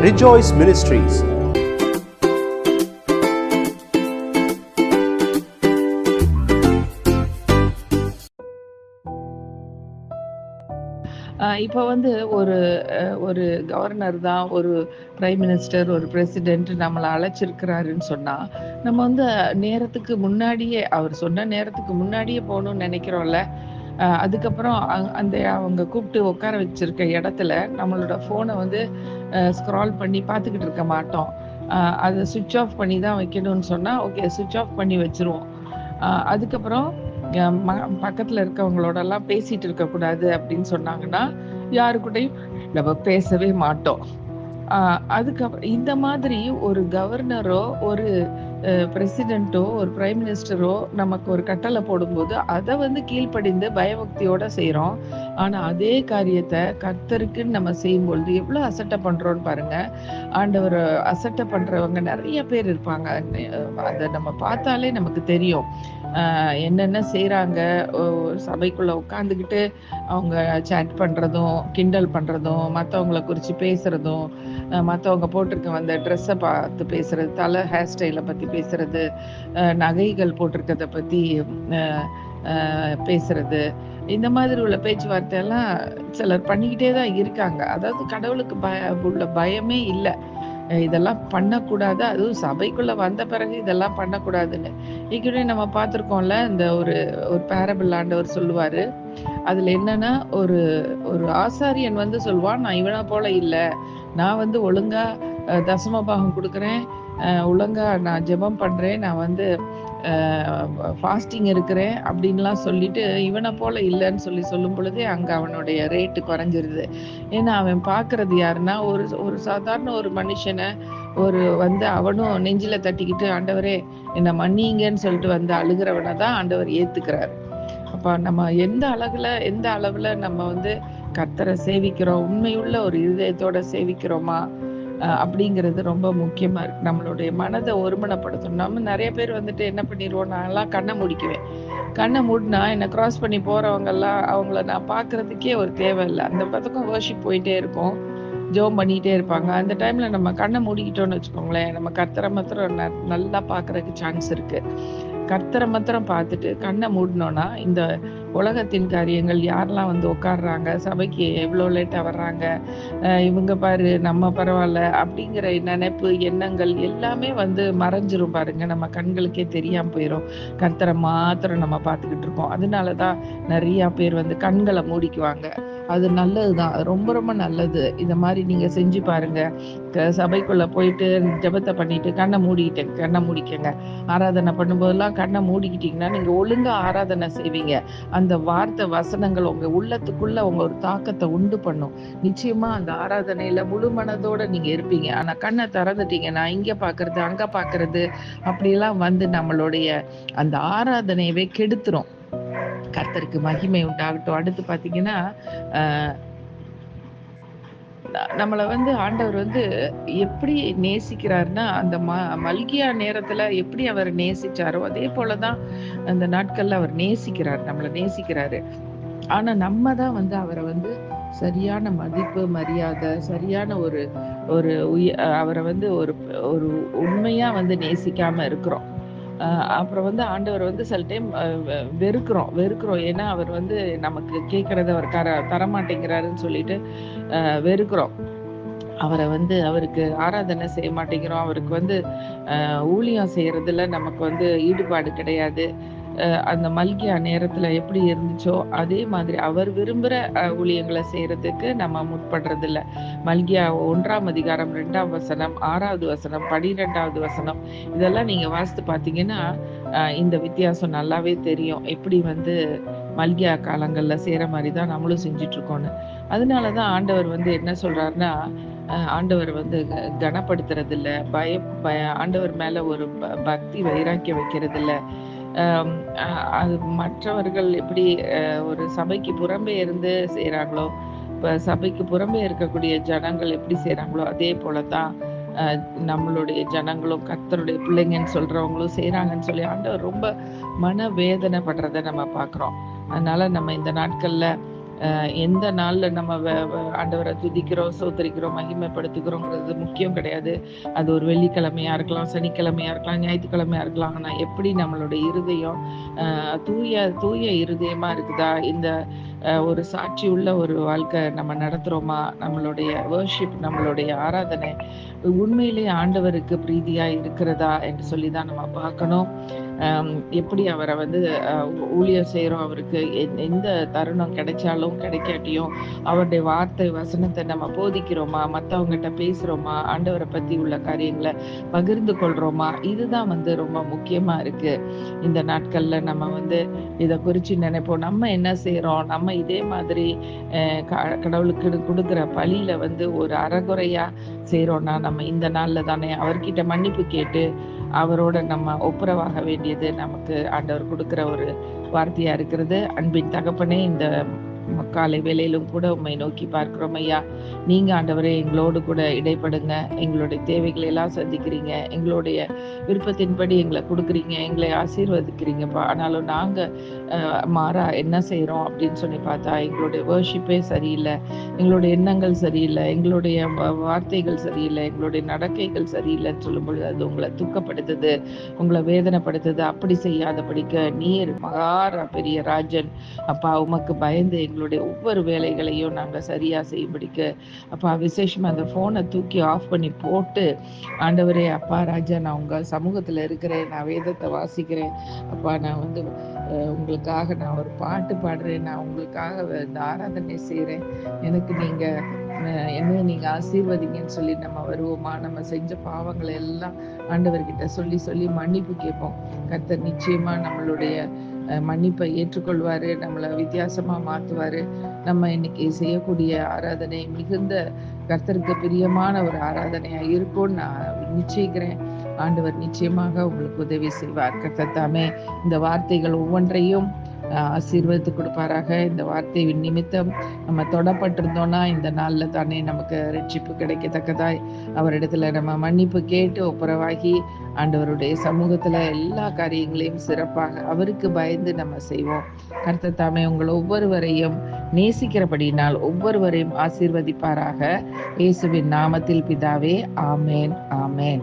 Rejoice Ministries. ஆஹ் இப்ப வந்து ஒரு அஹ், ஒரு கவர்னர் தான் ஒரு பிரைம் மினிஸ்டர் ஒரு பிரசிடென்ட் நம்மளை அழைச்சிருக்கிறாருன்னு சொன்னா நம்ம வந்து நேரத்துக்கு முன்னாடியே அவர் சொன்ன நேரத்துக்கு முன்னாடியே போகணும்னு நினைக்கிறோம்ல அதுக்கப்புறம் அந்த அவங்க கூப்பிட்டு உட்கார வச்சிருக்க இடத்துல நம்மளோட ஃபோனை வந்து ஸ்க்ரால் பண்ணி பார்த்துக்கிட்டு இருக்க மாட்டோம். அதை சுவிட்ச் ஆஃப் பண்ணி தான் வைக்கணும்னு சொன்னால் ஓகே சுவிட்ச் ஆஃப் பண்ணி வச்சிருவோம். அதுக்கப்புறம் பக்கத்தில் ம- பேசிகிட்டு இருக்கக்கூடாது அப்படின்னு சொன்னாங்கன்னா யாரு கூடயும் நம்ம பேசவே மாட்டோம். அதுக்கப்புறம் இந்த மாதிரி ஒரு கவர்னரோ ஒரு பிரசிடென்ட்டோ ஒரு பிரைம் மினிஸ்டரோ நமக்கு ஒரு கட்டளை போடும்போது அதை வந்து கீழ்ப்படிந்து பயபக்தியோட செய்கிறோம் ஆனா அதே காரியத்தை கர்த்தருக்குன்னு நம்ம செய்யும் பொழுது எவ்வளவு அசட்டை பண்றோம்னு பாருங்க. ஆண்டவர் அசட்டை பண்றவங்க நிறைய பேர் இருப்பாங்க. அதை நம்ம பார்த்தாலே நமக்கு தெரியும். என்னென்ன செய்கிறாங்க சபைக்குள்ளே சபைக்குள்ள உட்காந்துக்கிட்டு அவங்க சேட் பண்றதும் கிண்டல் பண்றதும் மற்றவங்களை குறிச்சு பேசுறதும் மற்றவங்க போட்டிருக்க வந்த ட்ரெஸ்ஸை பார்த்து பேசுறது தலை ஹேர் ஸ்டைலை பத்தி பேசுறது நகைகள் போட்டிருக்கத பத்தி பேசுறது. இந்த மாதிரி உள்ள பேச்சுவார்த்தை எல்லாம் சிலர் பண்ணிக்கிட்டே தான் இருக்காங்க. அதாவது கடவுளுக்கு பய உள்ள பயமே இல்லை. இதெல்லாம் பண்ணக்கூடாது. அதுவும் சபைக்குள்ள வந்த பிறகு இதெல்லாம் பண்ணக்கூடாதுன்னு. ஏற்கனவே நம்ம பார்த்துருக்கோம்ல இந்த ஒரு ஒரு பேரபிள் ஆண்டவர் சொல்லுவாரு. அதுல என்னன்னா ஒரு ஒரு ஆசாரியன் வந்து சொல்லுவான் நான் இவனை போல இல்லை. நான் வந்து ஒழுங்கா தசமபாகம் தசம பாகம் கொடுக்குறேன். ஒழுங்காக ஒழுங்கா நான் ஜெபம் பண்றேன். நான் வந்து ஃபாஸ்டிங் இருக்கிறேன் அப்படின்லாம் சொல்லிட்டு இவனை போல இல்லைன்னு சொல்லி சொல்லும் பொழுதே அங்க அவனுடைய ரேட்டு குறைஞ்சிருது. ஏன்னா அவன் பார்க்கறது யாருன்னா ஒரு ஒரு சாதாரண ஒரு மனுஷனை ஒரு வந்து அவனும் நெஞ்சில தட்டிக்கிட்டு ஆண்டவரே என்னை மன்னிங்கன்னு சொல்லிட்டு வந்து அழுகிறவனை தான் ஆண்டவர் ஏத்துக்கிறாரு. அப்போ நம்ம எந்த அளவுல எந்த அளவுல நம்ம வந்து கத்தரை சேவிக்கிறோம் உண்மையுள்ள ஒரு இருதயத்தோட சேவிக்கிறோமா அப்படிங்கிறது ரொம்ப முக்கியமா இருக்கு. நம்மளுடைய மனதை ஒருமனப்படுத்தணும். நம்ம நிறைய பேர் வந்துட்டு என்ன பண்ணிடுவோம் நான்லாம் கண்ணை முடிக்குவேன். கண்ணை மூடினா என்னை கிராஸ் பண்ணி போறவங்க எல்லாம் அவங்கள நான் பார்க்கிறதுக்கே ஒரு தேவையில்லை. அந்த பக்கத்துக்கும் வேர்ஷிப் போயிட்டே இருக்கும். ஜோம் பண்ணிட்டே இருப்பாங்க. அந்த டைம்ல நம்ம கண்ணை மூடிக்கிட்டோம்னு வச்சுக்கோங்களேன். நம்ம கர்த்தரை மாத்திரம் நல்லா பார்க்கறதுக்கு சான்ஸ் இருக்கு. கர்த்தரை மாத்திரம் பார்த்துட்டு கண்ணை மூடினோம்னா இந்த உலகத்தின் காரியங்கள் யாரெல்லாம் வந்து உட்காடுறாங்க சபைக்கு எவ்வளோ லேட்டாக வர்றாங்க? இவங்க பாரு நம்ம பரவாயில்ல அப்படிங்கிற நினைப்பு எண்ணங்கள் எல்லாமே வந்து மறைஞ்சிரும் பாருங்க. நம்ம கண்களுக்கே தெரியாமல் போயிடும் கர்த்தரை மாத்திரம் நம்ம பார்த்துக்கிட்டு இருக்கோம். அதனால தான் நிறையா பேர் வந்து கண்களை மூடிக்குவாங்க. அது நல்லது தான் ரொம்ப ரொம்ப நல்லது. இந்த மாதிரி நீங்க செஞ்சு பாருங்க. க- சபைக்குள்ள போயிட்டு ஜெபத்தை பண்ணிட்டு கண்ணை மூடிக்கிட்டு கண்ணை மூடிக்கங்க. ஆராதனை பண்ணும்போதெல்லாம் கண்ணை மூடிக்கிட்டீங்கன்னா நீங்க ஒழுங்கா ஆராதனை செய்வீங்க. அந்த வார்த்தை வசனங்கள் உங்க உள்ளத்துக்குள்ள உங்க ஒரு தாக்கத்தை உண்டு பண்ணும். நிச்சயமா அந்த ஆராதனையில முழு மனதோட நீங்க இருப்பீங்க. ஆனா கண்ணை திறந்துட்டீங்கன்னா இங்க பாக்குறது அங்க பாக்குறது அப்படியெல்லாம் வந்து நம்மளுடைய அந்த ஆராதனையவே கெடுத்துரும். கர்த்தருக்கு மகிமை உண்டாகட்டும். அடுத்து பாத்தீங்கன்னா ஆஹ் நம்மளை வந்து ஆண்டவர் வந்து எப்படி நேசிக்கிறாருன்னா அந்த ம மல்கியா நேரத்துல எப்படி அவர் நேசிச்சாரோ அதே போலதான் அந்த நாட்கள்ல அவர் நேசிக்கிறார் நம்மளை நேசிக்கிறாரு. ஆனா நம்ம தான் வந்து அவரை வந்து சரியான மதிப்பு மரியாதை சரியான ஒரு ஒரு உய- அவரை வந்து ஒரு ஒரு உண்மையா வந்து நேசிக்காம இருக்கிறோம். அப்புறம் வந்து ஆண்டவர் வந்து சில டைம் வெறுக்கிறோம் வெறுக்கிறோம். ஏன்னா அவர் வந்து நமக்கு கேட்கறத அவர் தர தரமாட்டேங்கிறாருன்னு சொல்லிட்டு வெறுக்கிறோம். அவரை வந்து அவருக்கு ஆராதனை செய்ய மாட்டேங்கிறோம். அவருக்கு வந்து ஆஹ் ஊழியம் செய்யறதுல நமக்கு வந்து ஈடுபாடு கிடையாது. அந்த மல்கியா நேரத்துல எப்படி இருந்துச்சோ அதே மாதிரி அவர் விரும்புற ஊழியங்களை செய்யறதுக்கு நம்ம முற்படுறது இல்ல மல்கியா ஒன்றாம் அதிகாரம் ரெண்டாம் வசனம் ஆறாவது வசனம் பனிரெண்டாவது வசனம் இதெல்லாம் நீங்க வாசித்து பார்த்தீங்கன்னா இந்த வித்தியாசம் நல்லாவே தெரியும். எப்படி வந்து மல்கியா காலங்கள்ல செய்யற மாதிரி தான் நம்மளும் செஞ்சுட்டு இருக்கோம்னு அதனாலதான் ஆண்டவர் வந்து என்ன சொல்றாருன்னா ஆண்டவர் வந்து க- கனப்படுத்துறது இல்ல பய பய ஆண்டவர் மேல ஒரு ப- பக்தி வைராக்கியம் வைக்கிறது இல்லை அது மற்றவர்கள் எப்படி ஒரு சபைக்கு புறம்பே இருந்து செய்கிறாங்களோ இப்போ சபைக்கு புறம்பே இருக்கக்கூடிய ஜனங்கள் எப்படி செய்கிறாங்களோ அதே போல தான் நம்மளுடைய ஜனங்களும் கர்த்தருடைய பிள்ளைங்கன்னு சொல்கிறவங்களும் செய்கிறாங்கன்னு சொல்லி ஆண்டவர் ரொம்ப மன வேதனைப்படுறத நம்ம பார்க்குறோம். அதனால் நம்ம இந்த நாட்களில் எந்த நாள்ல நம்ம வ- ஆண்டவரை துதிக்கிறோம் சோத்தரிக்கிறோம் மகிமைப்படுத்துகிறோங்கிறது முக்கியம் கிடையாது. அது ஒரு வெள்ளிக்கிழமையா இருக்கலாம் சனிக்கிழமையா இருக்கலாம் ஞாயிற்றுக்கிழமையா இருக்கலாம். ஆனா எப்படி நம்மளுடைய இருதயம் தூய தூய இருதயமா இருக்குதா? இந்த ஒரு சாட்சி உள்ள ஒரு வாழ்க்கை நம்ம நடத்துறோமா? நம்மளுடைய வேர்ஷிப் நம்மளுடைய ஆராதனை உண்மையிலேயே ஆண்டவருக்கு பிரீதியாக இருக்கிறதா என்று சொல்லி தான் நம்ம பார்க்கணும். எப்படி அவரை வந்து ஊழியர் செய்கிறோம் ஊழியம் அவருக்கு எந்த- எந்த தருணம் கிடைச்சாலும் கிடைக்காட்டியும் அவருடைய வார்த்தை வசனத்தை நம்ம போதிக்கிறோமா? மற்றவங்ககிட்ட பேசுகிறோமா ஆண்டவரை பற்றி உள்ள காரியங்களை பகிர்ந்து கொள்கிறோமா இதுதான் வந்து ரொம்ப முக்கியமாக இருக்கு. இந்த நாட்களில் நம்ம வந்து இதை குறித்து நினைப்போம். நம்ம என்ன செய்கிறோம் நம்ம இதே மாதிரி க- கடவுளுக்கு கொடுக்கிற பலியில வந்து ஒரு அறகுறையா செய்றோம்னா நம்ம இந்த நாள்ல தானே அவர்கிட்ட மன்னிப்பு கேட்டு அவரோட நம்ம ஒப்புரவாக வேண்டியது நமக்கு ஆண்டவர் கொடுக்கிற ஒரு வார்த்தையா இருக்கிறது. அன்பின் தகப்பனே இந்த காலை வேலையிலும் கூட உம்மை நோக்கி பார்க்கிறோம் ஐயா. நீங்க ஆண்டவரே எங்களோடு கூட இடைப்படுங்க. எங்களுடைய தேவைகளை எல்லாம் சந்திக்கிறீங்க. எங்களுடைய விருப்பத்தின்படி எங்களை கொடுக்குறீங்க. எங்களை ஆசீர்வதிக்கிறீங்கப்பா. ஆனாலும் நாங்க மாறா என்ன செய்யறோம் அப்படின்னு சொல்லி பார்த்தா எங்களுடைய வேர்ஷிப்பே சரியில்லை. எங்களுடைய எண்ணங்கள் சரியில்லை. எங்களுடைய வ- வார்த்தைகள் சரியில்லை. எங்களுடைய நடக்கைகள் சரியில்லைன்னு சொல்லும் பொழுது அது உங்களை துக்கப்படுத்துது உங்களை வேதனைப்படுத்துது. அப்படி செய்யாத படிக்க நீர் மகாரா பெரிய ராஜன். அப்பா உமக்கு பயந்து எங்களுடைய ஒவ்வொரு வேலைகளையும் நாங்கள் சரியாக செய்யபடிக்க அப்பா விசேஷமாக அந்த ஃபோனை தூக்கி ஆஃப் பண்ணி போட்டு ஆண்டவரே அப்பா ராஜா நான் உங்கள் சமூகத்தில் இருக்கிறேன் நான் வேதத்தை வாசிக்கிறேன். அப்பா நான் வந்து உங்களுக்காக நான் ஒரு பாட்டு பாடுறேன் நான் உங்களுக்காக இந்த ஆராதனை செய்கிறேன் எனக்கு நீங்கள் என்ன நீங்கள் நீங்க ஆசீர்வதிங்கன்னு சொல்லி நம்ம வருவோமா? நம்ம செஞ்ச பாவங்களை எல்லாம் ஆண்டவர்கிட்ட சொல்லி சொல்லி மன்னிப்பு கேட்போம். கர்த்தர் நிச்சயமா நம்மளுடைய மன்னிப்பை ஏற்றுக்கொள்வாரு நம்மளை வித்தியாசமா மாத்துவாரு. நம்ம இன்னைக்கு செய்யக்கூடிய ஆராதனை மிகுந்த கர்த்தருக்கு பிரியமான ஒரு ஆராதனையா இருக்கும்னு நான் நிச்சயிக்கிறேன். ஆண்டவர் நிச்சயமாக உங்களுக்கு உதவி செய்வார். கர்த்தர் இந்த வார்த்தைகள் ஒவ்வொன்றையும் ஆசீர்வதித்து கொடுப்பாராக. இந்த வார்த்தை நிமித்தம் நம்ம தொடப்பட்டிருந்தோம்னா இந்த நாள்ல தானே நமக்கு ரட்சிப்பு கிடைக்கத்தக்கதாய். அவரிடத்துல நம்ம மன்னிப்பு கேட்டு ஒப்புரவாகி ஆண்டவருடைய சமூகத்துல எல்லா காரியங்களையும் சிறப்பாக அவருக்கு பயந்து நம்ம செய்வோம். கருத்த தாமே உங்கள் ஒவ்வொருவரையும் நேசிக்கிறபடினால் ஒவ்வொருவரையும் ஆசீர்வதிப்பாராக. இயேசுவின் நாமத்தில் பிதாவே ஆமேன் ஆமேன்.